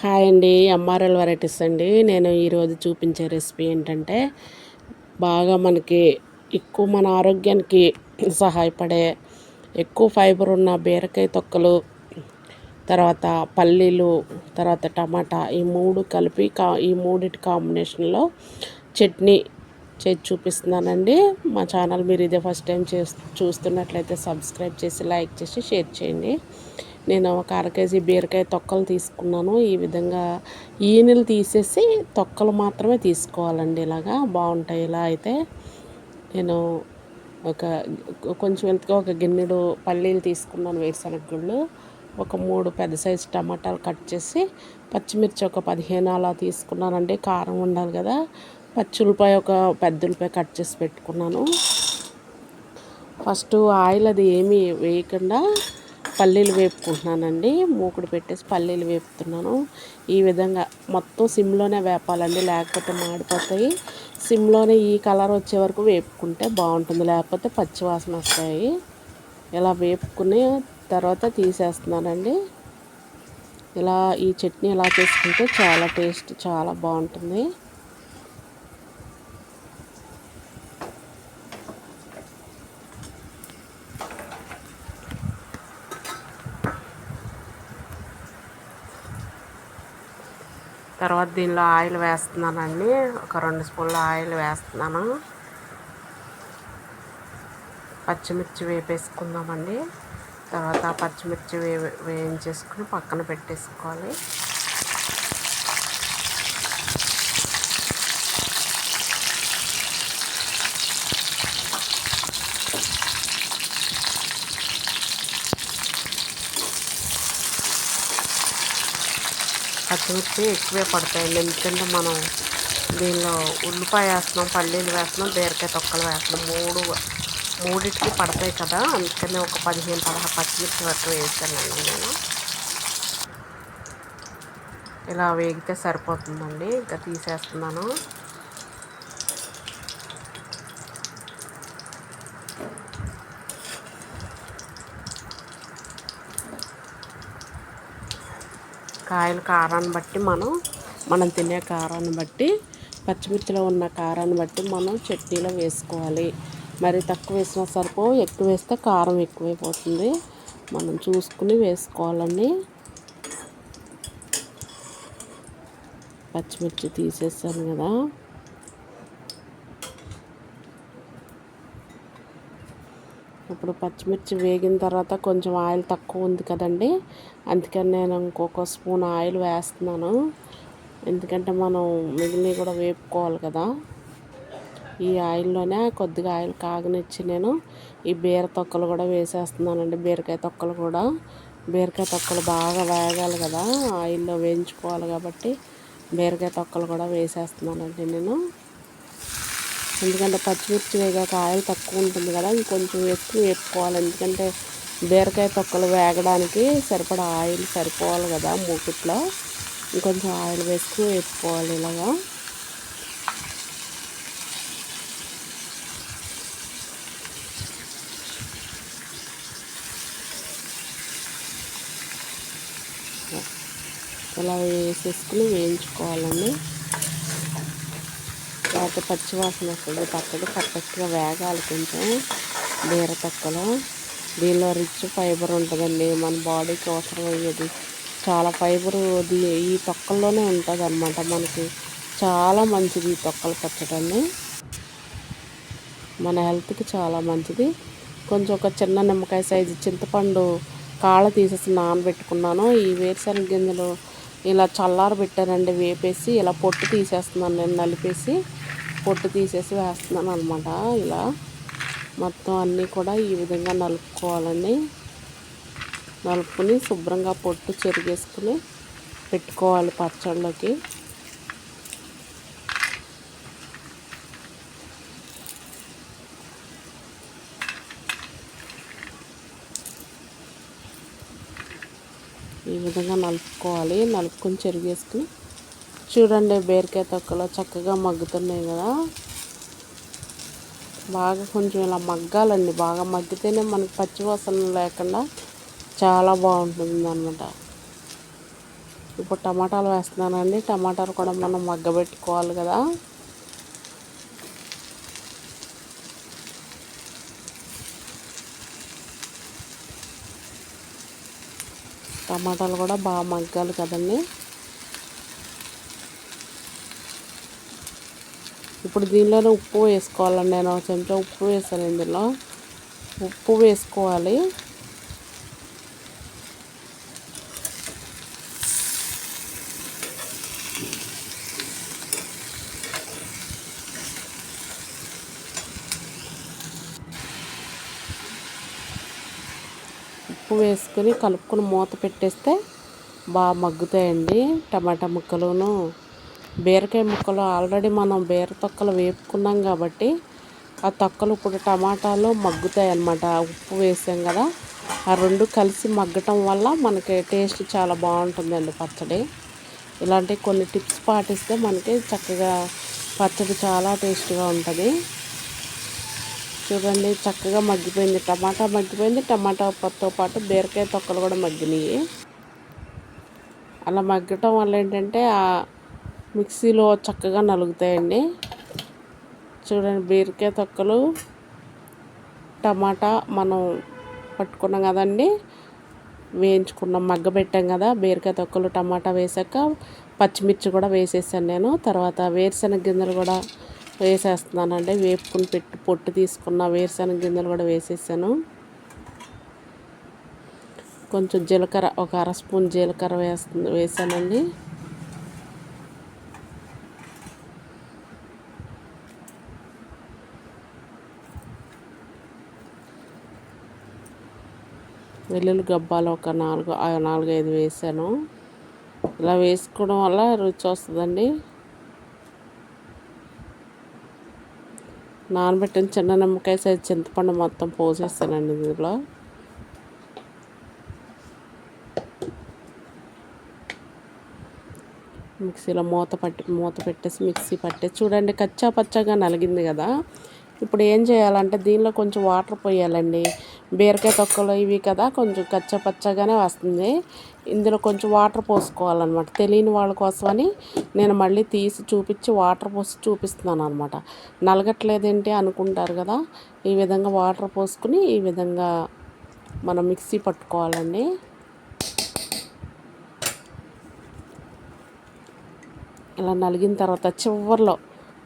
Hi అండి MRL varieties అండి. నేను ఈరోజు చూపించే రెసిపీ ఏంటంటే బాగా మనకి ఎక్కువ మన ఆరోగ్యానికి సహాయపడే ఎక్కువ ఫైబర్ ఉన్న బీరకాయ తొక్కలు తర్వాత పల్లీలు తర్వాత టమాటా ఈ మూడు కలిపి కా ఈ మూడిటి కాంబినేషన్లో చట్నీ చేసి చూపిస్తున్నానండి. మా ఛానల్ మీరు ఇదే ఫస్ట్ టైం చూస్తున్నట్లయితే సబ్స్క్రైబ్ చేసి లైక్ చేసి షేర్ చేయండి. నేను ఒక అర కేజీ బీరకాయ తొక్కలు తీసుకున్నాను. ఈ విధంగా ఈనెలు తీసేసి తొక్కలు మాత్రమే తీసుకోవాలండి ఇలాగా. బాగుంటాయి ఇలా అయితే. నేను ఒక కొంచెం వెళ్తుగా ఒక గిన్నెడు పల్లీలు తీసుకున్నాను వేరుశనగ గుళ్ళు ఒక మూడు పెద్ద సైజు టమాటాలు కట్ చేసి పచ్చిమిర్చి ఒక పదిహేను అలా తీసుకున్నానండి. కారం ఉండాలి కదా. పచ్చి ఉల్లిపాయ ఒక పెద్ద ఉల్లిపాయ కట్ చేసి పెట్టుకున్నాను. ఫస్ట్ ఆయిల్ అది ఏమీ వేయకుండా పల్లీలు వేపుకుంటున్నానండి. మూకుడు పెట్టేసి పల్లీలు వేపుతున్నాను. ఈ విధంగా మొత్తం సిమ్లోనే వేపాలండి. లేకపోతే మాడిపోతాయి. సిమ్లోనే ఈ కలర్ వచ్చే వరకు వేపుకుంటే బాగుంటుంది. లేకపోతే పచ్చివాసన వస్తాయి. ఇలా వేపుకుని తర్వాత తీసేస్తున్నానండి. ఇలా ఈ చట్నీ ఇలా చేసుకుంటే చాలా టేస్ట్ చాలా బాగుంటుంది. తర్వాత దీనిలో ఆయిల్ వేస్తున్నానండి. ఒక రెండు స్పూన్ల ఆయిల్ వేస్తున్నాను. పచ్చిమిర్చి వేపేసుకుందామండి. తర్వాత పచ్చిమిర్చి వే వేయించేసుకుని పక్కన పెట్టేసుకోవాలి. పచ్చిమిర్చి ఎక్కువే పడతాయండి. ఎందుకంటే మనం దీనిలో ఉల్లిపాయ వేస్తున్నాం పల్లీలు వేస్తున్నాం బీరకాయ తొక్కలు వేస్తున్నాం. మూడు మూడింటికి పడతాయి కదా. అందుకనే ఒక పదిహేను పదహారు పచ్చిమిర్చి వరకు వేసానండి నేను. ఇలా వేగితే సరిపోతుందండి. ఇంకా తీసేస్తున్నాను. కాయల కారాన్ని బట్టి మనం మనం తినే కారాన్ని బట్టి పచ్చిమిర్చిలో ఉన్న కారాన్ని బట్టి మనం చట్నీలో వేసుకోవాలి. మరి తక్కువ వేసినా సరిపో ఎక్కువ వేస్తే కారం ఎక్కువైపోతుంది. మనం చూసుకుని వేసుకోవాలండి. పచ్చిమిర్చి తీసేసాను కదా. ఇప్పుడు పచ్చిమిర్చి వేగిన తర్వాత కొంచెం ఆయిల్ తక్కువ ఉంది కదండి. అందుకని నేను ఇంకొక స్పూన్ ఆయిల్ వేస్తున్నాను. ఎందుకంటే మనం మిగిలినవి కూడా వేపుకోవాలి కదా. ఈ ఆయిల్లోనే కొద్దిగా ఆయిల్ కాగనిచ్చి నేను ఈ బీర తొక్కలు కూడా వేసేస్తున్నానండి. బీరకాయ తొక్కలు కూడా. బీరకాయ తొక్కలు బాగా వేగాలి కదా. ఆయిల్లో వేయించుకోవాలి కాబట్టి బీరకాయ తొక్కలు కూడా వేసేస్తున్నానండి నేను. ఎందుకంటే పచ్చిమిర్చి వేగాక ఆయిల్ తక్కువ ఉంటుంది కదా ఇంకొంచెం ఎక్కువ వేసుకోవాలి ఎందుకంటే బీరకాయ తొక్కలు వేగడానికి సరిపడా ఆయిల్ సరిపోవాలి కదా మూకిట్లో. ఇంకొంచెం ఆయిల్ వేసుకుని వేసుకోవాలి ఇలాగా. ఇలా వేసేసుకుని వేయించుకోవాలండి. తర్వాత పచ్చివాసన వస్తుంది. పక్కకి పర్ఫెక్ట్గా వేగాలి కొంచెం. బీర తొక్కలో. దీనిలో రిచ్ ఫైబర్ ఉంటుందండి. మన బాడీకి అవసరం అయ్యేది. చాలా ఫైబర్ ఈ తొక్కల్లోనే ఉంటుంది అనమాట మనకి. చాలా మంచిది ఈ తొక్కలు పచ్చడండి మన హెల్త్కి చాలా మంచిది. కొంచెం ఒక చిన్న నిమ్మకాయ సైజు చింతపండు కాళ్ళ తీసేసి నానబెట్టుకున్నాను. ఈ వేరుశనగ గింజలు ఇలా చల్లారబెట్టానండి వేపేసి ఇలా పొట్టు తీసేస్తున్నాను నేను నలిపేసి. పొట్టు తీసేసి వేస్తున్నాను అనమాట ఇలా మొత్తం అన్నీ కూడా ఈ విధంగా నలుపుకోవాలండి. నలుపుకుని శుభ్రంగా పొట్టు చెరిగేసుకుని పెట్టుకోవాలి పచ్చళ్ళలోకి ఈ విధంగా నలుపుకోవాలి. నలుపుకొని చెరిగేసుకుని చూడండి బీరకాయ తొక్కలో చక్కగా మగ్గుతున్నాయి కదా. బాగా కొంచెం ఇలా మగ్గాలండి. బాగా మగ్గితేనే మనకి పచ్చివాసన లేకుండా చాలా బాగుంటుంది అనమాట ఇప్పుడు టమాటాలు వేస్తున్నానండి. టమాటాలు కూడా మనం మగ్గబెట్టుకోవాలి కదా. టమాటాలు కూడా బాగా మగ్గాలి కదండి. ఇప్పుడు దీనిలోనే ఉప్పు వేసుకోవాలండి. నేను చెంచా ఉప్పు వేసాను ఇందులో. ఉప్పు వేసుకోవాలి. ఉప్పు వేసుకొని కలుపుకొని మూత పెట్టేస్తే బాగా మగ్గుతాయండి టమాటా ముక్కలును. బీరకాయ ముక్కలు ఆల్రెడీ మనం బీర తొక్కలు వేపుకున్నాం కాబట్టి ఆ తొక్కలు ఇప్పుడు టమాటాలు మగ్గుతాయి అన్నమాట ఉప్పు వేసాం కదా ఆ రెండు కలిసి మగ్గటం వల్ల మనకి టేస్ట్ చాలా బాగుంటుందండి పచ్చడి. ఇలాంటి కొన్ని టిప్స్ పాటిస్తే మనకి చక్కగా పచ్చడి చాలా టేస్ట్గా ఉంటుంది. చూడండి చక్కగా మగ్గిపోయింది. టమాటా మగ్గిపోయింది. టమాటాతో పాటు బీరకాయ తొక్కలు కూడా మగ్గినాయి. అలా మగ్గటం వల్ల ఏంటంటే మిక్సీలో చక్కగా నలుగుతాయండి. చూడండి బీరకాయ తొక్కలు టమాటా మనం పట్టుకున్నాం కదండి. వేయించుకున్నాం మగ్గబెట్టాం కదా బీరకాయ తొక్కలు టమాటా వేసాక పచ్చిమిర్చి కూడా వేసేసాను నేను. తర్వాత వేరుశెనగ గింజలు కూడా వేసేస్తున్నానండి. వేపుకుని పెట్టి పొట్టు తీసుకున్న వేరుశెనగ గింజలు కూడా వేసేసాను. కొంచెం జీలకర్ర ఒక అర స్పూన్ జీలకర్ర వేస్తుంది వేసానండి. వెల్లుల్లి గబ్బాలు ఒక నాలుగు నాలుగు ఐదు వేసాను. ఇలా వేసుకోవడం వల్ల రుచి వస్తుందండి. నానబెట్టిన చిన్న నిమ్మకాయ సైజ్ చింతపండు మొత్తం పోసేస్తానండి ఇందులో. మిక్సీలో మూత పట్టి మూత పెట్టేసి మిక్సీ పట్టేసి చూడండి కచ్చా పచ్చగా నలిగింది కదా. ఇప్పుడు ఏం చేయాలంటే దీనిలో కొంచెం వాటర్ పోయాలండి. బీరకాయ తొక్కలు ఇవి కదా కొంచెం కచ్చపచ్చగానే వస్తుంది. ఇందులో కొంచెం వాటర్ పోసుకోవాలన్నమాట. తెలియని వాళ్ళ కోసమని నేను మళ్ళీ తీసి చూపించి వాటర్ పోసి చూపిస్తున్నాను అనమాట నలగట్లేదేంటి అనుకుంటారు కదా ఈ విధంగా వాటర్ పోసుకుని ఈ విధంగా మనం మిక్సీ పట్టుకోవాలండి. ఇలా నలిగిన తర్వాత చివరిలో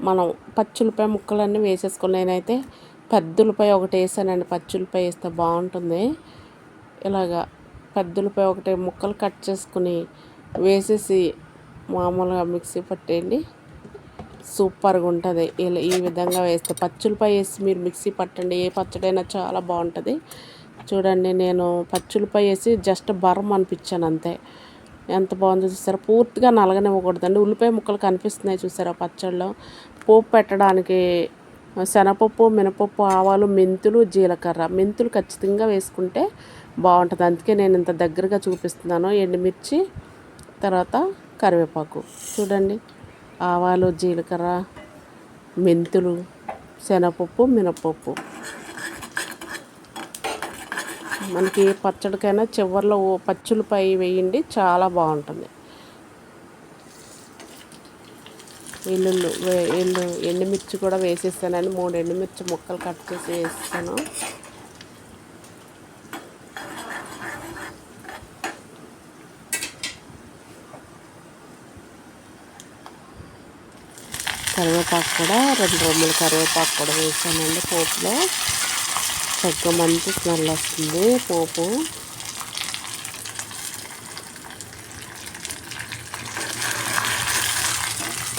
మనం పచ్చులపై ముక్కలన్నీ వేసేసుకుని నేనైతే పెద్దలపై ఒకటి వేసానండి. పచ్చులపై వేస్తే బాగుంటుంది. ఇలాగా పెద్దలపై ఒకటి ముక్కలు కట్ చేసుకుని వేసేసి మామూలుగా మిక్సీ పట్టేయండి. సూపర్గా ఉంటుంది. ఇలా ఈ విధంగా వేస్తే పచ్చులపై వేసి మీరు మిక్సీ పట్టండి. ఏ పచ్చడైనా చాలా బాగుంటుంది. చూడండి నేను పచ్చులపై వేసి జస్ట్ బరం అనిపించాను అంతే. ఎంత బాగుందో చూసారా? పూర్తిగా నలగనివ్వకూడదండి. ఉల్లిపాయ ముక్కలు కనిపిస్తున్నాయి చూసారా పచ్చళ్ళలో? పోపు పెట్టడానికి శనగపప్పు మినపప్పు ఆవాలు మెంతులు జీలకర్ర. మెంతులు ఖచ్చితంగా వేసుకుంటే బాగుంటుంది. అందుకే నేను ఇంత దగ్గరగా చూపిస్తున్నాను. ఎండుమిర్చి తర్వాత కరివేపాకు. చూడండి. ఆవాలు జీలకర్ర మెంతులు శనగపప్పు మినపప్పు. మనకి పచ్చడికైనా చివరిలో పచ్చులపై వేయండి చాలా బాగుంటుంది. ఎల్లుళ్ళు ఎల్లు ఎండుమిర్చి కూడా వేసేస్తానని మూడు ఎండుమిర్చి ముక్కలు కట్ చేసి వేస్తాను. కరివేపాకు కూడా రెండు రొమ్మల కరివేపాకు కూడా వేసానండి పోపులో. చక్కగా మంచి స్మెల్ వస్తుంది పోపు.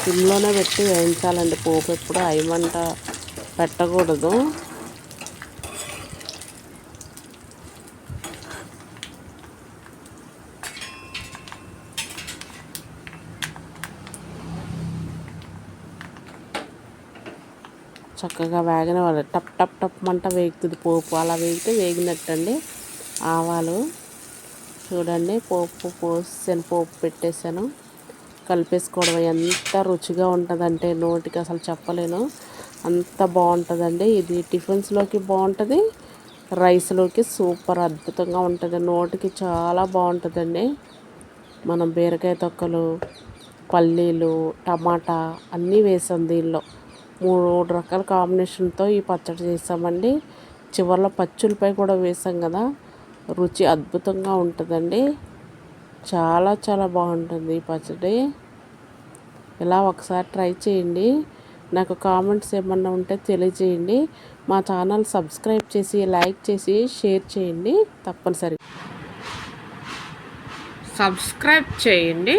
సిమ్లోనే పెట్టి వేయించాలండి పోపు ఎప్పుడు అయ్యమంట పెట్టకూడదు. చక్కగా వేగన వాళ్ళు టప్ టప్ టప్ మంట వేగుతుంది పోపు. అలా వేగితే వేగినట్టండి. ఆవాలు చూడండి పోపు పోసాను పోపు పెట్టేశాను కలిపేసుకోవడం ఎంత రుచిగా ఉంటుందంటే నోటికి అసలు చెప్పలేను. అంత బాగుంటుందండి. ఇది టిఫిన్స్లోకి బాగుంటుంది రైస్లోకి సూపర్ అద్భుతంగా ఉంటుంది. నోటికి చాలా బాగుంటుందండి. మనం బీరకాయ తొక్కలు పల్లీలు టమాటా అన్నీ వేసాం దీనిలో. మూడు రకాల కాంబినేషన్తో ఈ పచ్చడి చేసామండి చివరిలో పచ్చులపై కూడా వేసాం కదా. రుచి అద్భుతంగా ఉంటుందండి. చాలా చాలా బాగుంటుంది ఈ పచ్చడి. ఇలా ఒకసారి ట్రై చేయండి. నాకు కామెంట్స్ ఏమన్నా ఉంటే తెలియజేయండి. మా ఛానల్ సబ్స్క్రైబ్ చేసి లైక్ చేసి షేర్ చేయండి. తప్పనిసరి సబ్స్క్రైబ్ చేయండి.